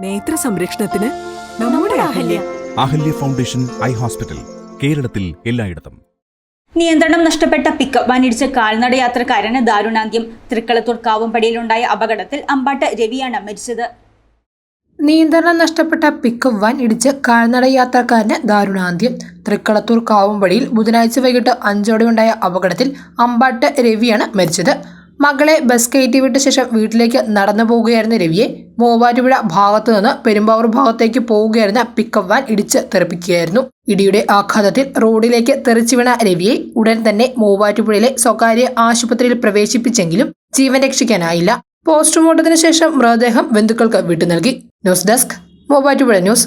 നേത്ര സംരക്ഷണത്തിന് നമ്മുടെ Ahalya. Ahalya. Foundation eye hospital കേരളത്തിൽ എല്ലായിടത്തും. നിയന്ത്രണം നഷ്ടപ്പെട്ട പിക്കപ്പ് വാനിടിച്ച കാൽനട യാത്രക്കാരന് ദാരുണാന്ത്യം. തൃക്കളത്തൂർ കാവുംപടിയിലുണ്ടായ അപകടത്തിൽ അമ്പാട്ട് രവിയാണ് മരിച്ചത്. നിയന്ത്രണം നഷ്ടപ്പെട്ട പിക്കപ്പ് വാൻ ഇടിച്ച് കാൽനട യാത്രക്കാരന് ദാരുണാന്ത്യം. തൃക്കളത്തൂർ കാവുംപടിയിൽ ബുധനാഴ്ച വൈകിട്ട് അഞ്ചോടെയുണ്ടായ അപകടത്തിൽ അമ്പാട്ട് രവിയാണ് മരിച്ചത്. മകളെ ബസ് കയറ്റി വിട്ട ശേഷം വീട്ടിലേക്ക് നടന്നു പോവുകയായിരുന്ന രവിയെ മൂവാറ്റുപുഴ ഭാഗത്തു നിന്ന് പെരുമ്പാവൂർ ഭാഗത്തേക്ക് പോവുകയായിരുന്ന പിക്കപ്പ് വാൻ ഇടിച്ച് തെറിപ്പിക്കുകയായിരുന്നു. ഇടിയുടെ ആഘാതത്തിൽ റോഡിലേക്ക് തെറിച്ചു വീണ രവിയെ ഉടൻ തന്നെ മൂവാറ്റുപുഴയിലെ സ്വകാര്യ ആശുപത്രിയിൽ പ്രവേശിപ്പിച്ചെങ്കിലും ജീവൻ രക്ഷിക്കാനായില്ല. പോസ്റ്റ്മോർട്ടത്തിന് ശേഷം മൃതദേഹം ബന്ധുക്കൾക്ക് വിട്ടു നൽകി ന്യൂസ് ഡെസ്ക് മൂവാറ്റുപുഴ ന്യൂസ്.